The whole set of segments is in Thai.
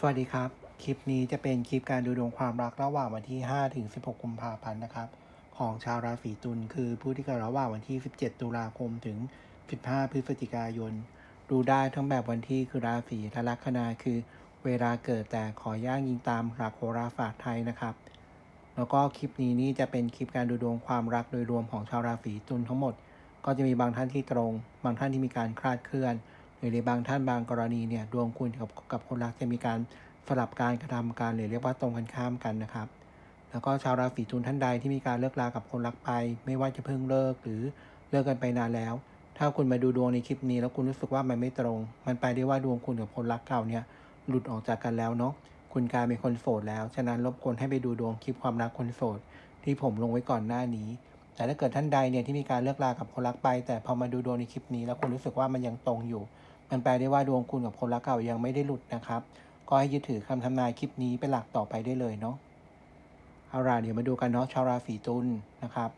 สวัสดีครับ คลิปนี้จะเป็นคลิปการดูดวงความรักระหว่างวันที่ 5 ถึง 16 กุมภาพันธ์นะครับ ของชาวราศีตุลคือผู้ที่เกิดระหว่างวันที่ 17 ตุลาคมถึง 15 พฤศจิกายน ดูได้ทั้งแบบวันที่คือราศีและลัคนาคือ เวลาเกิดแต่ขอย่างยิงตามหลักโหราศาสตร์ไทยนะครับ แล้วก็คลิปนี้นี่จะเป็นคลิปการดูดวงความรักโดยรวมของชาวราศีตุลทั้งหมด ก็จะมีบางท่านที่ตรง บางท่านที่มีการคลาดเคลื่อน หรือในบางท่านบางกรณีเนี่ยดวงคุณกับกับคนรักจะมีการสลับการกระทำการหรือเรียกว่าตรงกันข้ามกันนะครับ แล้วก็ชาวราศีตุลท่านใดที่มีการเลิกลากับคนรักไป ไม่ว่าจะเพิ่งเลิกหรือเลิกกันไปนานแล้ว ถ้าคุณมาดูดวงในคลิปนี้ แล้วคุณรู้สึกว่ามันไม่ตรง มันไปได้ว่าดวงคุณกับคนรักเก่าเนี่ยหลุดออกจากกันแล้วเนาะคุณกลายเป็นคนโสดแล้ว ฉะนั้นรบกวนให้ไปดูดวงคลิปความรักคนโสด ที่ผมลงไว้ก่อนหน้านี้ แต่ถ้าเกิดท่านใดเนี่ยที่มีการเลิกลากับคนรักไป แต่พอมาดูดวงในคลิปนี้ แล้วคุณรู้สึกว่ามันยังตรงอยู่ มันแปลได้ว่าดวงคุณกับคนรักเก่ายังไม่ได้หลุดนะครับ ก็ให้ยึดถือคำทำนายคลิปนี้เป็นหลักต่อไปได้เลยเนาะเอาล่ะเดี๋ยวมาดูกันเนาะชาวราศีตุลนะครับ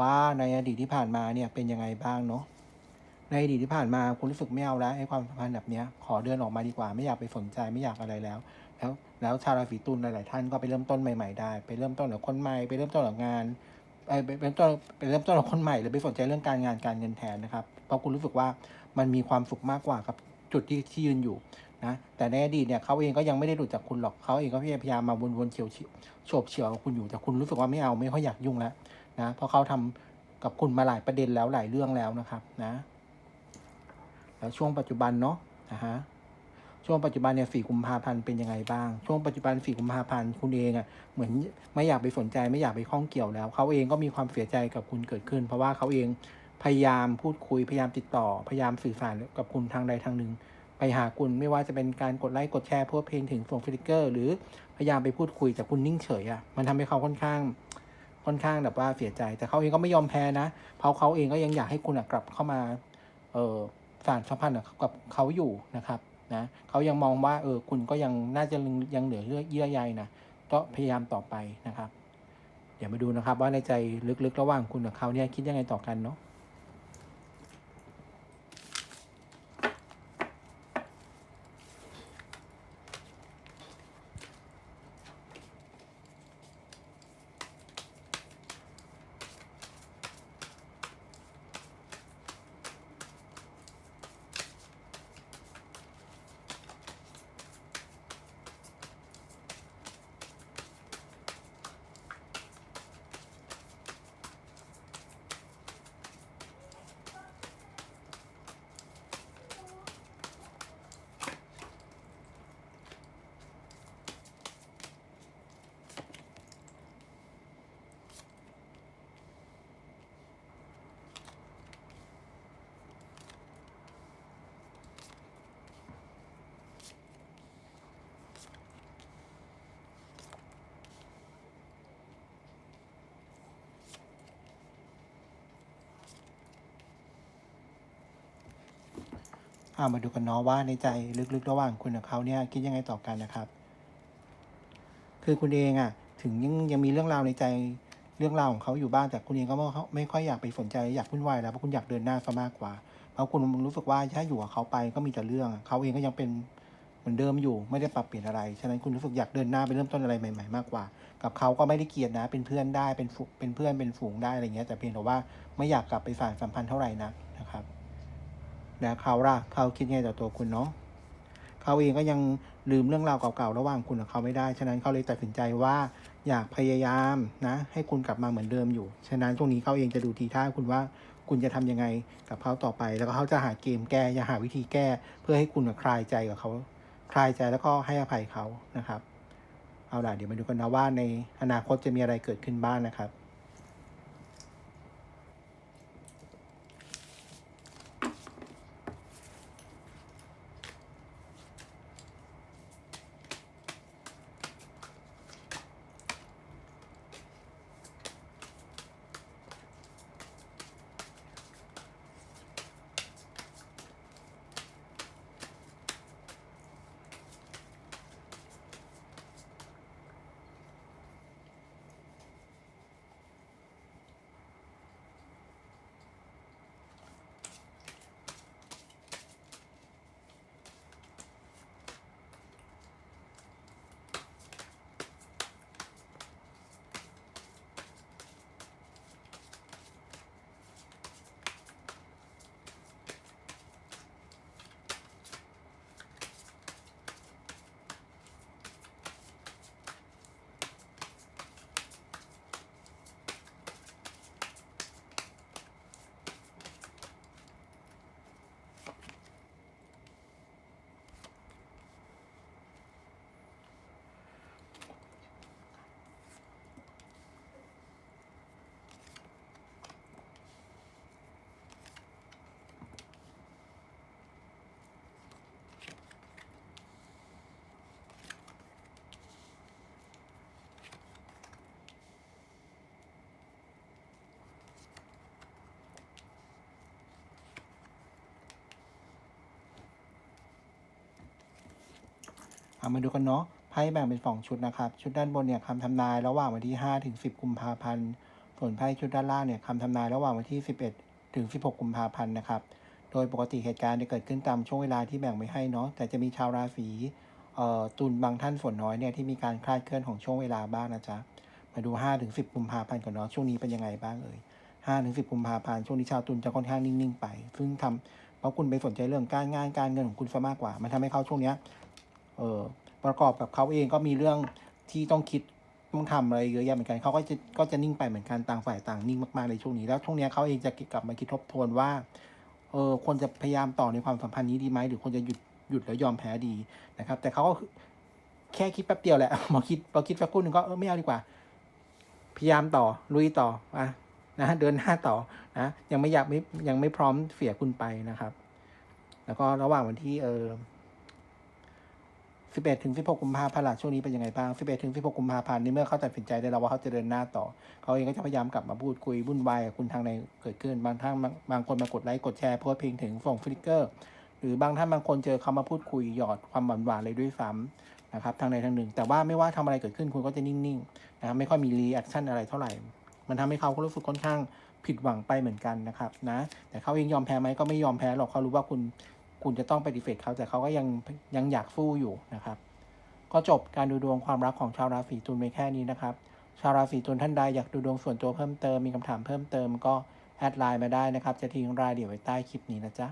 ว่าในอดีตที่ผ่านมาเนี่ยเป็นยังไงบ้างเนาะในอดีตที่ผ่านมาคุณรู้สึกไม่เอาแล้วไอ้ความสัมพันธ์แบบเนี้ยขอเดินออกมาดีกว่าไม่อยากไปสนใจไม่อยากอะไรแล้ว แล้วแล้วชาวราศีตุลหลาย ๆ ท่านก็ไปเริ่มต้นใหม่ ๆ ได้ ไปเริ่มต้นกับคนใหม่ไปเริ่มต้นกับงาน ไปไปไปเริ่มต้นไปเริ่มต้นกับคนใหม่หรือไปสนใจเรื่องการงานการเงินแทนนะครับ เพราะคุณรู้สึกว่ามันมีความสุขมากกว่ากับจุดที่ที่ยืนอยู่นะแต่ในอดีตเนี่ยเขาเองก็ยังไม่ได้หลุดจากคุณหรอกเขาเองก็พยายามมาวนๆเฉียวเฉียวโฉบเฉียวคุณอยู่แต่คุณรู้สึกว่าไม่เอาไม่ค่อยอยากยุ่งแล้วนะเพราะเขาทำกับคุณมาหลายประเด็นแล้วหลายเรื่องแล้วนะครับนะแล้วช่วงปัจจุบันเนาะนะฮะ ช่วงปัจจุบันเนี่ยสี่กุมภาพันธ์เป็นยังไงบ้าง ช่วงปัจจุบันสี่กุมภาพันธ์คุณเองอะ่ะเหมือนไม่อยากไปสนใจไม่อยากไปข้องเกี่ยวแล้ว เขาเองก็มีความเสียใจกับคุณเกิดขึ้น เพราะว่าเขาเองพยายามพูดคุยพยายามติดต่อพยายามสื่อสารกับคุณทางใดทางหนึ่ง ไปหาคุณไม่ว่าจะเป็นการกดไลค์กดแชร์เพวกเพลงถึงส่งสติเกอร์ หรือพยายามไปพูดคุยแต่คุณนิ่งเฉยอะ่ะมันทำให้เขาค่อนข้างค่อนข้างแบบว่าเสียใจ แต่เขาเองก็ไม่ยอมแพ้นะเพราะเขาเองก็ยังอยากให้คุณกลับเข้ามา เออสารสัมพันธ์กับเขาอยู่นะครับ นะเขายังมองว่าเออคุณก็ยังน่าจะยังเหลือเยื่อเยื่อใยนะก็พยายามต่อไปนะครับ เดี๋ยวมาดูนะครับว่าในใจลึกๆ ระหว่างคุณกับเขาเนี่ยคิดยังไงต่อกันเนาะามาดูกันเนาะว่าในใจลึกๆ ระหว่างคุณกับเขาเนี่ยคิดยังไงต่อกันนะครับ คือคุณเองอะ่ะ ถึงยังยังมีเรื่องราวในใจเรื่องราวของเขาอยู่บ้างแต่คุณเองก็ไม่ไม่ค่อยอยากไปสนใจอยากวุ่นวายแล้วเพราะคุณอยากเดินหน้าซะมากกว่า เพราะคุณรู้สึกว่าถ้าอยู่กับเขาไปก็มีแต่เรื่องเขาเองก็ยังเป็นเหมือนเดิมอยู่ไม่ได้ปรับเปลี่ยนอะไรฉะนั้นคุณรู้สึกอยากเดินหน้าไปเริ่มต้นอะไรใหม่ๆมากกว่า กับเขาก็ไม่ได้เกลียดนะ เป็นเพื่อนได้เป็นเป็นเพื่อนเป็นฝูงได้อะไรเงี้ยแต่เพียงแต่ว่าไม่อยากกลับไปสานสัมพันธ์เท่าไหร่นักนะครับ แล้วเขาล่ะเขาคิดไงต่อตัวคุณเนาะเขาเองก็ยังลืมเรื่องราวเก่าๆระหว่างคุณกับเขาไม่ได้ ฉะนั้นเขาเลยตัดสินใจว่าอยากพยายามนะให้คุณกลับมาเหมือนเดิมอยู่ ฉะนั้นตรงนี้เขาเองจะดูทีท่าคุณว่าคุณจะทำยังไงกับเขาต่อไป แล้วก็เขาจะหาเกมแก้จะหาวิธีแก้ เพื่อให้คุณคลายใจกับเขาคลายใจแล้วก็ให้อภัยเขานะครับ เอาล่ะเดี๋ยวมาดูกันนะว่าในอนาคตจะมีอะไรเกิดขึ้นบ้างนะครับ เอามาดูกันเนาะไพ่แบ่งเป็นสองชุดนะครับ ชุดด้านบนเนี่ยคำทำนายระหว่างวันที่ 5 ถึง 10 กุมภาพันธ์ ส่วนไพ่ชุดด้านล่างเนี่ยคำทำนายระหว่างวันที่ 11 ถึง 16 กุมภาพันธ์นะครับ โดยปกติเหตุการณ์จะเกิดขึ้นตามช่วงเวลาที่แบ่งไว้ให้เนาะ แต่จะมีชาวราศีเอ่อตุลบางท่านส่วนน้อยเนี่ยที่มีการคลาดเคลื่อนของช่วงเวลาบ้างนะจ๊ะ มาดู5ถึง10 กุมภาพันธ์ก่อนเนาะ ช่วงนี้เป็นยังไงบ้างเอ่ย5ถึง10 กุมภาพันธ์ ช่วงนี้ชาวตุลจะค่อนข้างนิ่งๆไป ซึ่งทำเพราะคุณไปสนใจเรื่องการงานการเงินของคุณซะมากกว่า มันทำให้เขาช่วงเนี้ยเออ ประกอบกับเขาเองก็มีเรื่องที่ต้องคิดต้องทำอะไรเยอะแยะเหมือนกันเขาก็จะก็จะนิ่งไปเหมือนกันต่างฝ่ายต่างนิ่งมากๆในช่วงนี้แล้วช่วงนี้เขาเองจะกลับมาคิดทบทวนว่าเออควรจะพยายามต่อในความสัมพันธ์นี้ดีไหมหรือควรจะหยุดหยุดแล้วยอมแพ้ดีนะครับ แต่เขาก็แค่คิดแป๊บเดียวแหละพอคิดพอคิดสักครู่หนึ่งก็เออไม่เอาดีกว่า พยายามต่อลุยต่ออะนะเดินหน้าต่อนะยังไม่อยากไม่ยังไม่พร้อมเสียคุณไปนะครับ แล้วก็ระหว่างวันที่เออ 11ถึง16 กุมภาพันธ์ล่ะช่วงนี้เป็นยังไงบ้าง 11ถึง16 กุมภาพันธ์นี่เมื่อเขาตัดสินใจได้แล้วว่าเขาจะเดินหน้าต่อ เขาเองก็จะพยายามกลับมาพูดคุยวุ่นวายกับคุณทางในเกิดขึ้น บางท่านบางคนมากดไลค์กดแชร์โพสต์เพลงถึงส่งฟลิกเกอร์ หรือบางท่านบางคนเจอเขามาพูดคุยหยอดความหวานหวานๆเลยด้วยซ้ำนะครับทางใดทางหนึ่ง แต่ว่าไม่ว่าทำอะไรเกิดขึ้นคุณก็จะนิ่งๆนะครับไม่ค่อยมีรีแอคชั่นอะไรเท่าไหร่ มันทำให้เขารู้สึกค่อนข้างผิดหวังไปเหมือนกันนะครับนะแต่เขาเองยอมแพ้ไหมก็ไม่ยอมแพ้หรอกเขารู้ว่าคุณ คุณจะต้องไปดิเฟกเขาแต่เขาก็ยังยังอยากสู้อยู่นะครับ ก็จบการดูดวงความรักของชาวราศีตุลไปแค่นี้นะครับ ชาวราศีตุลท่านใดอยากดูดวงส่วนตัวเพิ่มเติมมีคำถามเพิ่มเติมก็แอดไลน์มาได้นะครับ จะทิ้งรายละเอียดไว้ใต้คลิปนี้นะจ๊ะ